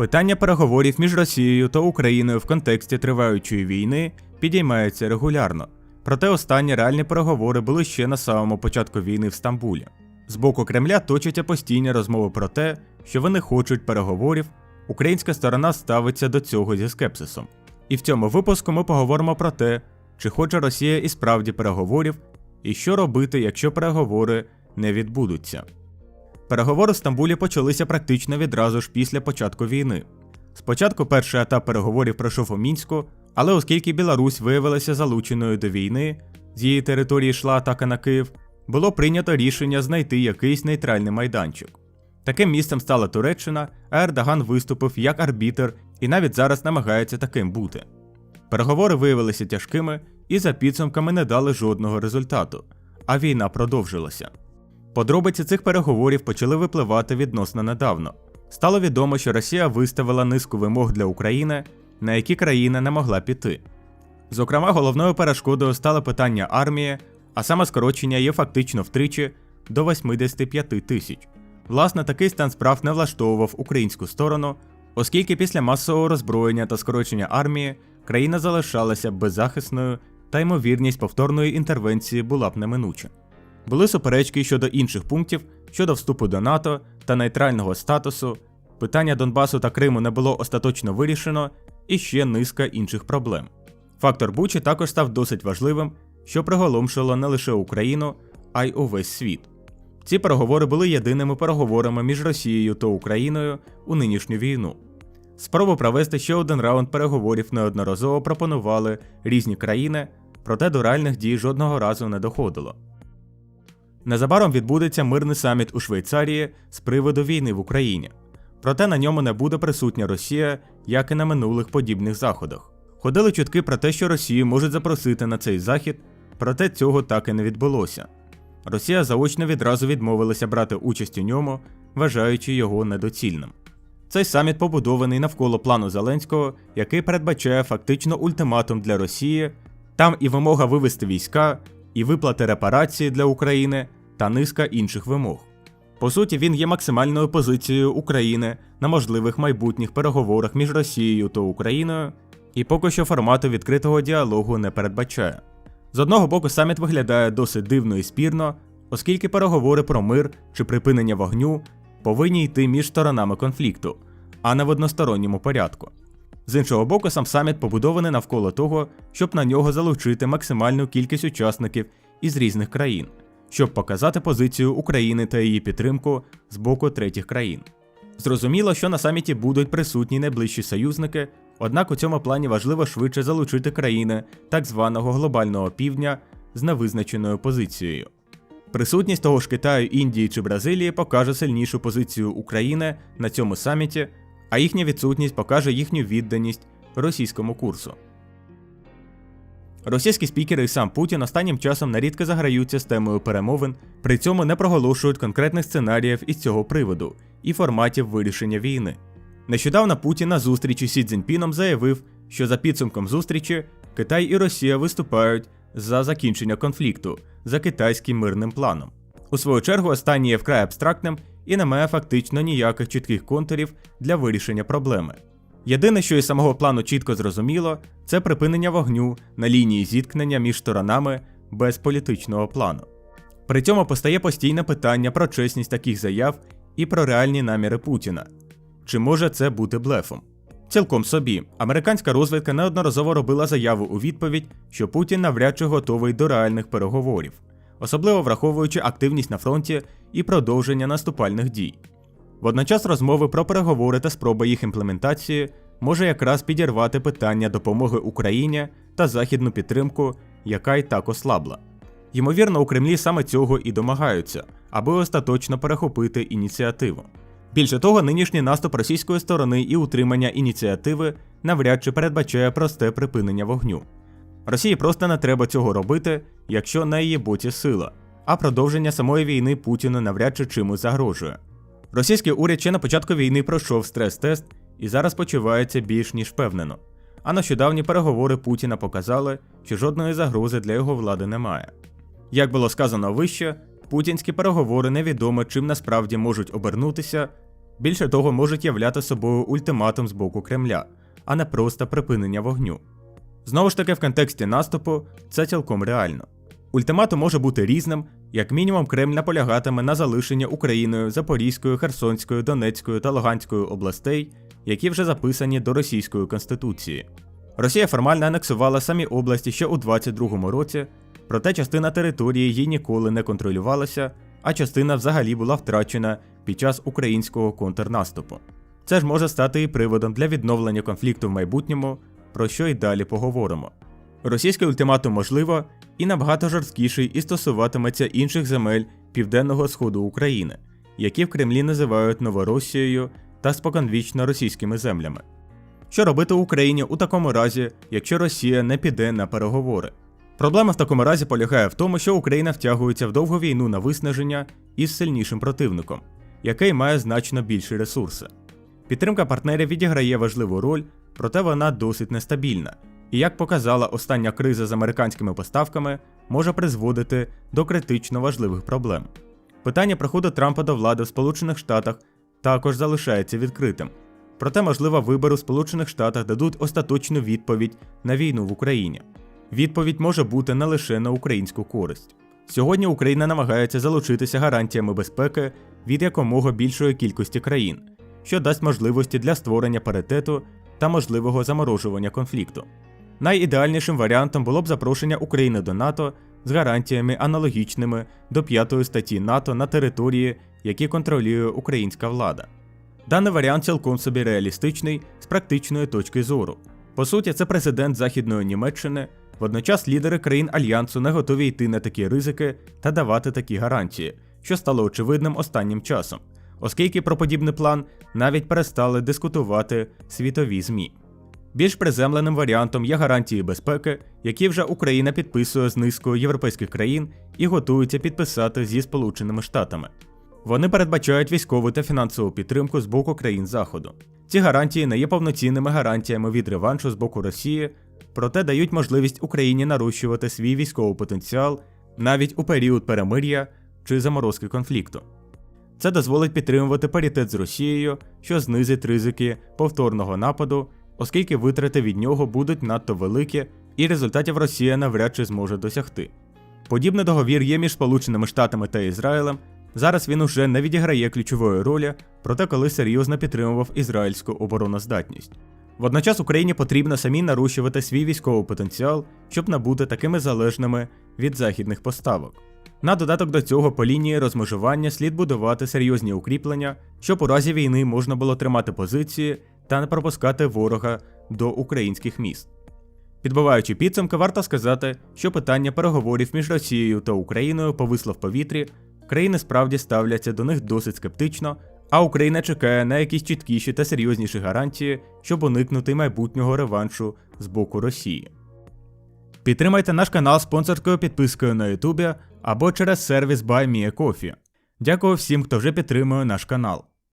Питання переговорів між Росією та Україною в контексті триваючої війни підіймається регулярно. Проте останні реальні переговори були ще на самому початку війни в Стамбулі. З боку Кремля точаться постійні розмови про те, що вони хочуть переговорів, українська сторона ставиться до цього зі скепсисом. І в цьому випуску ми поговоримо про те, чи хоче Росія і справді переговорів, і що робити, якщо переговори не відбудуться. Переговори в Стамбулі почалися практично відразу ж після початку війни. Спочатку перший етап переговорів пройшов у мінську, але оскільки Білорусь виявилася залученою до війни, з її території йшла атака на Київ, було прийнято рішення знайти якийсь нейтральний майданчик. Таким місцем стала Туреччина, а Ердоган виступив як арбітер і навіть зараз намагається таким бути. Переговори виявилися тяжкими і за підсумками не дали жодного результату, а війна продовжилася. Подробиці цих переговорів почали випливати відносно недавно. Стало відомо, що Росія виставила низку вимог для України, на які країна не могла піти. Зокрема, головною перешкодою стало питання армії, а саме скорочення є фактично втричі до 85 тисяч. Власне, такий стан справ не влаштовував українську сторону, оскільки після масового роззброєння та скорочення армії країна залишалася беззахисною та ймовірність повторної інтервенції була б неминуча. Були суперечки щодо інших пунктів щодо вступу до НАТО та нейтрального статусу, питання Донбасу та Криму не було остаточно вирішено, і ще низка інших проблем. Фактор Бучі також став досить важливим, що приголомшило не лише Україну, а й увесь світ. Ці переговори були єдиними переговорами між Росією та Україною у нинішню війну. Спробу провести ще один раунд переговорів неодноразово пропонували різні країни, проте до реальних дій жодного разу не доходило. Незабаром відбудеться мирний саміт у Швейцарії з приводу війни в Україні. Проте на ньому не буде присутня Росія, як і на минулих подібних заходах. Ходили чутки про те, що Росію можуть запросити на цей захід, проте цього так і не відбулося. Росія заочно відразу відмовилася брати участь у ньому, вважаючи його недоцільним. Цей саміт побудований навколо плану Зеленського, який передбачає фактично ультиматум для Росії, там і вимога вивести війська, і виплати репарації для України та низка інших вимог. По суті, він є максимальною позицією України на можливих майбутніх переговорах між Росією та Україною, і поки що формату відкритого діалогу не передбачає. З одного боку, саміт виглядає досить дивно і спірно, оскільки переговори про мир чи припинення вогню повинні йти між сторонами конфлікту, а не в односторонньому порядку. З іншого боку, сам саміт побудований навколо того, щоб на нього залучити максимальну кількість учасників із різних країн, щоб показати позицію України та її підтримку з боку третіх країн. Зрозуміло, що на саміті будуть присутні найближчі союзники, однак у цьому плані важливо швидше залучити країни так званого глобального півдня з невизначеною позицією. Присутність того ж Китаю, Індії чи Бразилії покаже сильнішу позицію України на цьому саміті, а їхня відсутність покаже їхню відданість російському курсу. Російські спікери і сам Путін останнім часом нарідко заграються з темою перемовин, при цьому не проголошують конкретних сценаріїв із цього приводу і форматів вирішення війни. Нещодавно Путін на зустрічі Сі Цзіньпіном заявив, що за підсумком зустрічі Китай і Росія виступають за закінчення конфлікту за китайським мирним планом. У свою чергу останній є вкрай абстрактним і не має фактично ніяких чітких контурів для вирішення проблеми. Єдине, що із самого плану чітко зрозуміло, це припинення вогню на лінії зіткнення між сторонами без політичного плану. При цьому постає постійне питання про чесність таких заяв і про реальні наміри Путіна. Чи може це бути блефом? Цілком собі, американська розвідка неодноразово робила заяву у відповідь, що Путін навряд чи готовий до реальних переговорів, особливо враховуючи активність на фронті і продовження наступальних дій. Водночас розмови про переговори та спроба їх імплементації може якраз підірвати питання допомоги Україні та західну підтримку, яка й так ослабла. Ймовірно, у Кремлі саме цього і домагаються, аби остаточно перехопити ініціативу. Більше того, нинішній наступ російської сторони і утримання ініціативи навряд чи передбачає просте припинення вогню. Росії просто не треба цього робити, якщо на її боці сила, а продовження самої війни Путіну навряд чи чимось загрожує. Російський уряд ще на початку війни пройшов стрес-тест і зараз почувається більш ніж впевнено. А нещодавні переговори Путіна показали, що жодної загрози для його влади немає. Як було сказано вище, путінські переговори невідомо чим насправді можуть обернутися, Більше того, можуть являти собою ультиматум з боку Кремля, а не просто припинення вогню. Знову ж таки, в контексті наступу це цілком реально. Ультиматум може бути різним, як мінімум, Кремль наполягатиме на залишення Україною Запорізької, Херсонської, Донецької та Луганської областей, які вже записані до російської конституції. Росія формально анексувала самі області ще у 22-му році, проте частина території їй ніколи не контролювалася, а частина взагалі була втрачена під час українського контрнаступу. Це ж може стати і приводом для відновлення конфлікту в майбутньому, про що й далі поговоримо. Російський ультиматум можливо і набагато жорсткіший і стосуватиметься інших земель південного сходу України, які в Кремлі називають Новоросією та споконвічно російськими землями. Що робити Україні у такому разі, якщо Росія не піде на переговори? Проблема в такому разі полягає в тому, що Україна втягується в довгу війну на виснаження із сильнішим противником, який має значно більші ресурси. Підтримка партнерів відіграє важливу роль, проте вона досить нестабільна, і як показала остання криза з американськими поставками, може призводити до критично важливих проблем. Питання приходу Трампа до влади в Сполучених Штатах також залишається відкритим. Проте, можливо, вибори у Сполучених Штатах дадуть остаточну відповідь на війну в Україні. Відповідь може бути не лише на українську користь. Сьогодні Україна намагається залучитися гарантіями безпеки від якомога більшої кількості країн, що дасть можливості для створення паритету та можливого заморожування конфлікту. Найідеальнішим варіантом було б запрошення України до НАТО з гарантіями аналогічними до 5 статті НАТО на території, які контролює українська влада. Даний варіант цілком собі реалістичний з практичної точки зору. По суті, це президент Західної Німеччини, водночас лідери країн Альянсу не готові йти на такі ризики та давати такі гарантії, що стало очевидним останнім часом, оскільки про подібний план навіть перестали дискутувати світові ЗМІ. Більш приземленим варіантом є гарантії безпеки, які вже Україна підписує з низкою європейських країн і готується підписати зі Сполученими Штатами. Вони передбачають військову та фінансову підтримку з боку країн Заходу. Ці гарантії не є повноцінними гарантіями від реваншу з боку Росії, проте дають можливість Україні нарощувати свій військовий потенціал навіть у період перемир'я чи заморозки конфлікту. Це дозволить підтримувати паритет з Росією, що знизить ризики повторного нападу, оскільки витрати від нього будуть надто великі, і результатів Росія навряд чи зможе досягти. Подібний договір є між Сполученими Штатами та Ізраїлем. Зараз він уже не відіграє ключової ролі, проте коли серйозно підтримував ізраїльську обороноздатність. Водночас Україні потрібно самі нарощувати свій військовий потенціал, щоб набути такими залежними від західних поставок. На додаток до цього по лінії розмежування слід будувати серйозні укріплення, щоб у разі війни можна було тримати позиції та не пропускати ворога до українських міст. Підбиваючи підсумки, варто сказати, що питання переговорів між Росією та Україною повисло в повітрі, країни справді ставляться до них досить скептично, а Україна чекає на якісь чіткіші та серйозніші гарантії, щоб уникнути майбутнього реваншу з боку Росії. Підтримайте наш канал спонсорською підпискою на Ютубі або через сервіс BuyMeACoffee. Дякую всім, хто вже підтримує наш канал.